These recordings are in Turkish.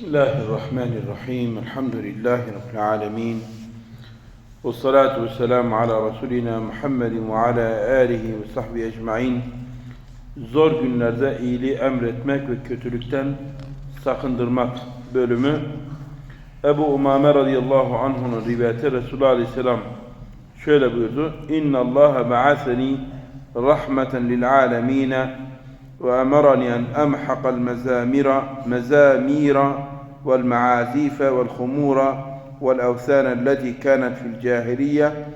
Bismillahirrahmanirrahim. Elhamdülillahi Rabbil alemin. Ve salatu ve selamu ala Resulina Muhammedin ve ala alihi ve sahbihi ecmain. Zor günlerde iyiliği emretmek ve kötülükten sakındırmak bölümü. Ebu Umame radıyallahu anh'un rivayeti Resulullah aleyhisselam şöyle buyurdu. İnna Allaha ba'athani rahmeten lil alemine وأمرني أن أمحق المزامير مزامير والمعازيف والخمور والأوثان التي كانت في الجاهلية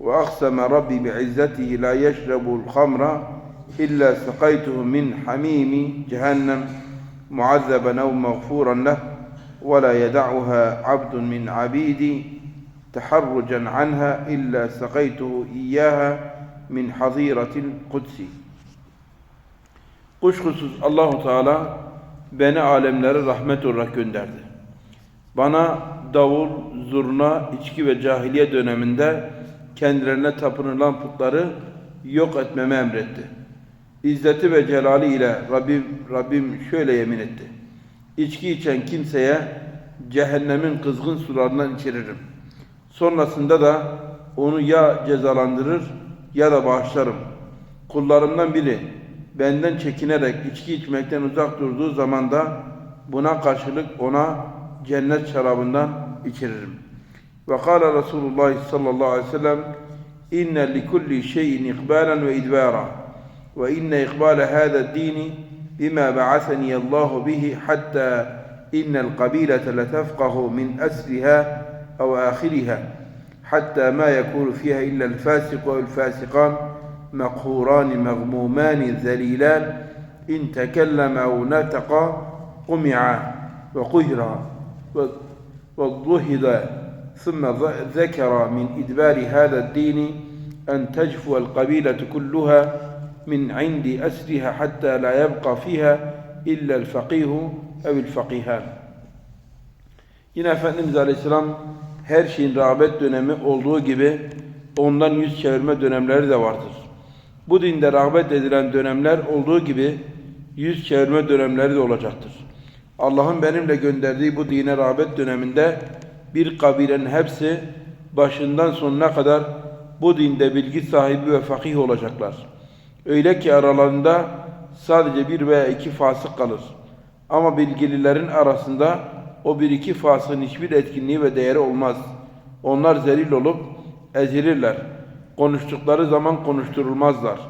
وأقسم ربي بعزته لا يشرب الخمر إلا سقيته من حميم جهنم معذبا أو مغفورا له ولا يدعها عبد من عبيدي تحرجا عنها إلا سقيته إياها من حظيرة القدس. Kuşkusuz Allahu Teala beni alemlere rahmet olarak gönderdi. Bana davul, zurna, içki ve cahiliye döneminde kendilerine tapınılan putları yok etmemi emretti. İzzeti ve celali ile Rabbim, Rabbim şöyle yemin etti. İçki içen kimseye cehennemin kızgın sularından içiririm. Sonrasında da onu ya cezalandırır ya da bağışlarım. Kullarımdan biri benden çekinerek içki içmekten uzak durduğu zaman da buna karşılık ona cennet şarabından içiririm. Ve kâle Resulullah sallallahu aleyhi ve sellem inne li kulli şeyin ikbalen ve idbara ve inne ikbale hâda dini bima ba'athani Allahu bihi hatta innel kabilete letefqahu min asliha ev ahiriha hatta ma yekunu fiha illa el-fasiq ve el-fasikan مقهوران مغمومان ذليلان إن تكلم أو نطق قمعا وقهرا واضطهد ثم ذكر من إدبار هذا الدين أن تجفو القبيلة كلها من عند أسرها حتى لا يبقى فيها إلا الفقيه أو الفقيهان Yine Efendimiz Aleyhisselam her şeyin rağbet dönemi olduğu gibi ondan yüz çevirme dönemleri de vardır. Bu dinde rağbet edilen dönemler olduğu gibi yüz çevirme dönemleri de olacaktır. Allah'ın benimle gönderdiği bu dine rağbet döneminde bir kabilenin hepsi başından sonuna kadar bu dinde bilgi sahibi ve fakih olacaklar. Öyle ki aralarında sadece bir veya iki fasık kalır. Ama bilgililerin arasında o bir iki fasığın hiçbir etkinliği ve değeri olmaz. Onlar zelil olup ezilirler. Konuştukları zaman konuşturulmazlar.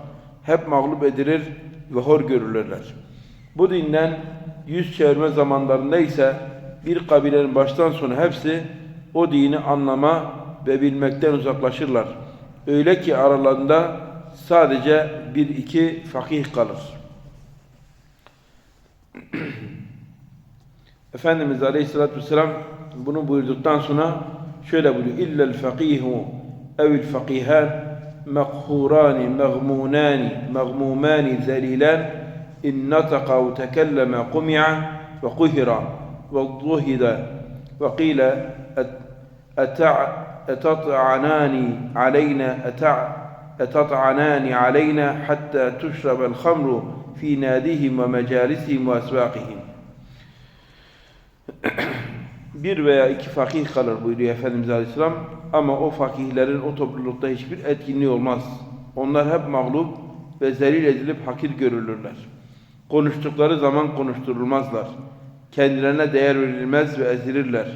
Hep mağlup edilir ve hor görülürler. Bu dinden yüz çevirme zamanlarında ise bir kabilenin baştan sona hepsi o dini anlama ve bilmekten uzaklaşırlar. Öyle ki aralarında sadece bir iki fakih kalır. Efendimiz Aleyhisselatü Vesselam bunu buyurduktan sonra şöyle buyuruyor. İllel fakihu أو الفقيهان مقهوران مغمونان مغمومان ذليلان. إن نطق أو تكلم قمع وقهر وضهد وقيل أتع أتطعنان علينا أتع أتطعنان علينا حتى تشرب الخمر في ناديهم ومجالسهم وأسواقهم. Bir veya iki fakih kalır buyuruyor Efendimiz Aleyhisselam. Ama o fakihlerin o toplulukta hiçbir etkinliği olmaz. Onlar hep mağlup ve zelil edilip hakir görülürler. Konuştukları zaman konuşturulmazlar. Kendilerine değer verilmez ve ezilirler.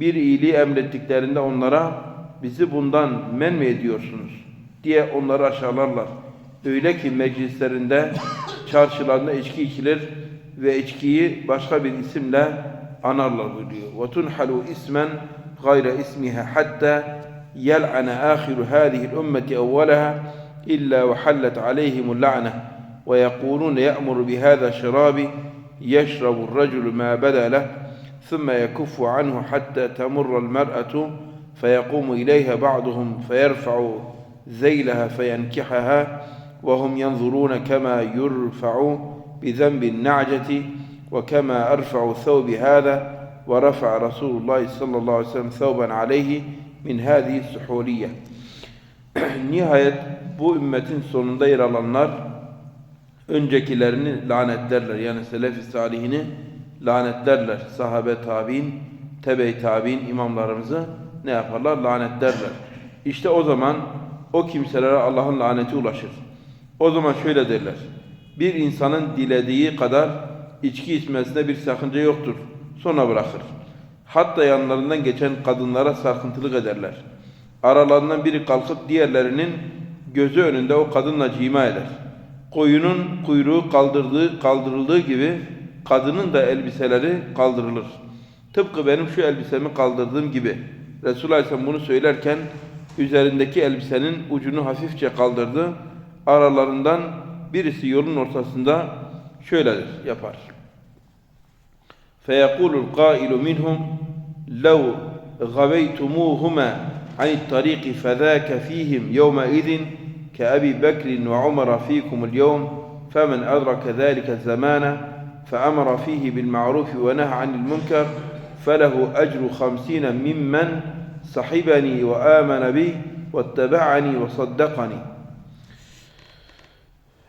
Bir iyiliği emrettiklerinde onlara bizi bundan men mi ediyorsunuz diye onları aşağılarlar. Öyle ki meclislerinde, çarşılarında içki içilir ve içkiyi başka bir isimle anarlar buyuruyor. وَتُنْحَلُ ismen غَيْرَ اسْمِهَا حَتَّى يَلْعَنَ آخِرُ هَذِهِ الْأُمَّةِ أَوَّلَهَا إِلَّا وَحَلَّتْ عَلَيْهِمُ اللَّعْنَةِ ويقولون يأمر بهذا الشراب يشرب الرجل ما بدا له ثم يكف عنه حتى تمر المرأة فيقوم إليها بعضهم فيرفع ذيلها فينكحها وهم ينظرون كما يرفع بذنب النعجة وكما أرفع ثوب هذا ورفع رسول الله صلى الله عليه وسلم ثوبا عليه min hâzihi suhuliyye. Nihayet bu ümmetin sonunda yer alanlar öncekilerini lanetlerler. Yani selef-i salihini lanetlerler. Sahabe tabi'in, tebe tabi'in imamlarımızı ne yaparlar? Lanetlerler. İşte o zaman o kimselere Allah'ın laneti ulaşır. O zaman şöyle derler. Bir insanın dilediği kadar içki içmesine bir sakınca yoktur. Sonra bırakır. Hatta yanlarından geçen kadınlara sarkıntılık ederler. Aralarından biri kalkıp diğerlerinin gözü önünde o kadınla cima eder. Koyunun kuyruğu kaldırdığı, kaldırıldığı gibi kadının da elbiseleri kaldırılır. Tıpkı benim şu elbisemi kaldırdığım gibi. Resulullah Aleyhisselam bunu söylerken üzerindeki elbisenin ucunu hafifçe kaldırdı. Aralarından birisi yolun ortasında şöyledir, yapar. فيقول القائل منهم لو غويتموهما عن الطريق فذاك فيهم يومئذ كأبي بكر وعمر فيكم اليوم فمن أدرك ذلك الزمان فأمر فيه بالمعروف ونهى عن المنكر فله أجر خمسين ممن صحبني وآمن بي واتبعني وصدقني.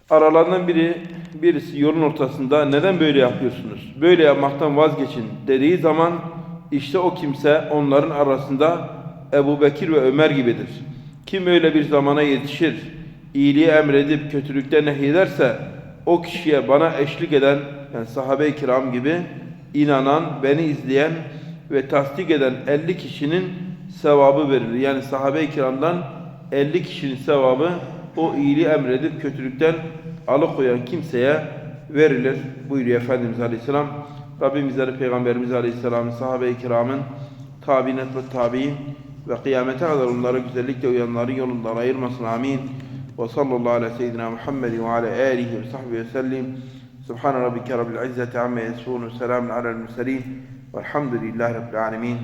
Aralarından biri birisi yolun ortasında neden böyle yapıyorsunuz? Böyle yapmaktan vazgeçin dediği zaman işte o kimse onların arasında Ebu Bekir ve Ömer gibidir. Kim öyle bir zamana yetişir, iyiliği emredip kötülükten nehyederse o kişiye bana eşlik eden yani sahabe-i kiram gibi inanan, beni izleyen ve tasdik eden 50 kişinin sevabı verilir. Yani sahabe-i kiramdan 50 kişinin sevabı o iyiliği emredip kötülükten alıkoyan kimseye verilir buyuruyor Efendimiz Aleyhisselam. Rabbim bizleri Peygamberimiz Aleyhisselam'ın sahabe-i kiramın tabinet ve tabi'in ve kıyamete kadar onlara güzellikle uyanların yolundan ayırmasın. Amin. Ve sallallahu ala seyyidina Muhammedin ve ala alihi ve sahbihi ve sellim. Subhane rabbike rabbil izzeti amme yasifun ve selamun alel murselin. Velhamdülillahi rabbil alemin.